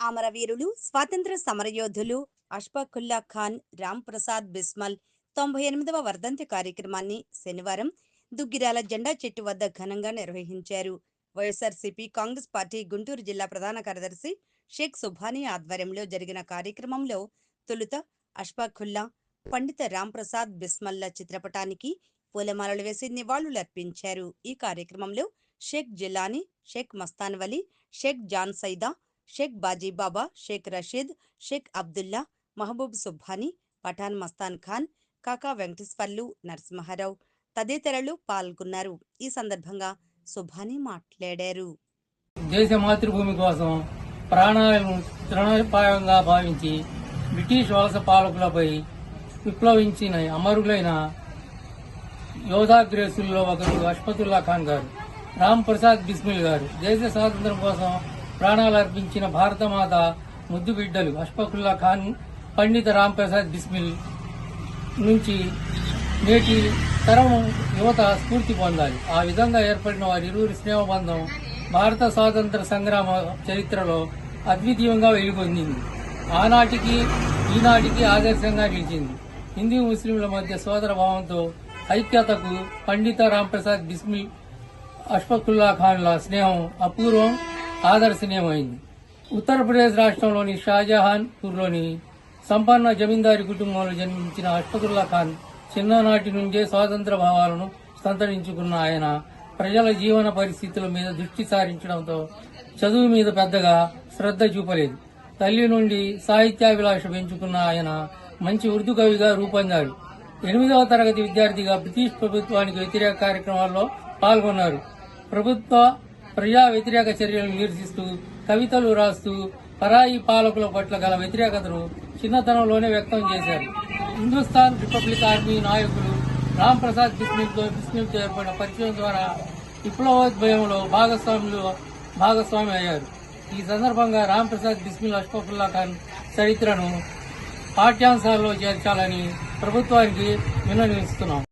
అమరవీరులు స్వాతంత్ర సమరయోధులు అష్ఫాకుల్లా ఖాన్ రామ్ ప్రసాద్ బిస్మల్ తొంభై ఎనిమిదవ వర్ధంతి కార్యక్రమాన్ని శనివారం దుగ్గిరాల జెండా చెట్టు వద్ద ఘనంగా నిర్వహించారు. వైఎస్ఆర్సీపీ కాంగ్రెస్ పార్టీ గుంటూరు జిల్లా ప్రధాన కార్యదర్శి షేక్ సుభానీ ఆధ్వర్యంలో జరిగిన కార్యక్రమంలో తొలుత అష్ఫాకుల్లా పండిత రాంప్రసాద్ బిస్మల్ల చిత్రపటానికి పూలమాలలు వేసి నివాళులర్పించారు. ఈ కార్యక్రమంలో షేక్ జిలానీ షేక్ మస్తాన్ వలీ షేక్ జాన్ సైదా షేక్ బాజీబాబా షేక్ రషీద్ షేక్ అబ్దుల్లా మహబూబ్ సుబ్బానీ పఠాన్ మస్తాన్ ఖాన్ కాకా వెంకటేశ్వర్లు నరసింహారావు తదితరులు పాల్గొన్నారు. ఈ సందర్భంగా సుబ్బానీ మాట్లాడారు. దేశ మాతృభూమి కోసం ప్రాణాలను తృణోపాయంగా భావించి బ్రిటిష్ వలస పాలకులపై విప్లవించిన అమరులైన యోధాగ్రేసుల్లో ఒకరు అష్ఫతుల్లా ఖాన్ గారు రామ్ ప్రసాద్ బిస్మిల్ గారు. దేశ స్వాతంత్రం కోసం ప్రాణాలు అర్పించిన భారతమాత ముద్దు బిడ్డలు అష్ఫకుల్లా ఖాన్ పండిత రాంప్రసాద్ బిస్మిల్ నుంచి నేటి తరం యువత స్ఫూర్తి పొందాలి. ఆ విధంగా ఏర్పడిన వారి ఇరువురి స్నేహబంధం భారత స్వాతంత్ర సంగ్రామ చరిత్రలో అద్వితీయంగా వెలుగొందింది. ఆనాటికి ఈనాటికి ఆదర్శంగా నిలిచింది. హిందూ ముస్లింల మధ్య సోదర భావంతో ఐక్యతకు పండిత రాంప్రసాద్ బిస్మిల్ అష్ఫకుల్లా ఖాన్ల స్నేహం అపూర్వం. ఆదర్శనీయమైంది. ఉత్తరప్రదేశ్ రాష్ట్రంలోని షాజహాన్ పూర్లోని సంపన్న జమీందారి కుటుంబంలో జన్మించిన అష్ఫకుల్లా ఖాన్ చిన్ననాటి నుండే స్వాతంత్ర భావాలను సంతరించుకున్న ఆయన ప్రజల జీవన పరిస్థితుల మీద దృష్టి సారించడంతో చదువు మీద పెద్దగా శ్రద్ధ చూపలేదు. తల్లి నుండి సాహిత్యాభిలాష పెంచుకున్న ఆయన మంచి ఉర్దూ కవిగా రూపొందారు ఎనిమిదవ తరగతి విద్యార్థిగా బ్రిటిష్ ప్రభుత్వానికి వ్యతిరేక కార్యక్రమాల్లో పాల్గొన్నారు. ప్రభుత్వ ప్రజా వ్యతిరేక చర్యలను నిరసిస్తూ కవితలు రాస్తూ పరాయి పాలకుల పట్ల గల వ్యతిరేకతను చిన్నతనంలోనే వ్యక్తం చేశారు. హిందుస్థాన్ రిపబ్లిక్ ఆర్మీ నాయకులు రామ్ ప్రసాద్ బిస్మిల్తో బిస్మిల్తో ఏర్పడిన పరిచయం ద్వారా విప్లవోద్భయంలో భాగస్వాములు భాగస్వామి అయ్యారు. ఈ సందర్భంగా రామ్ ప్రసాద్ బిస్మిల్ అష్ఫకుల్లా ఖాన్ చరిత్రను పాఠ్యాంశాల్లో చేర్చాలని ప్రభుత్వానికి విన్నవిస్తున్నాం.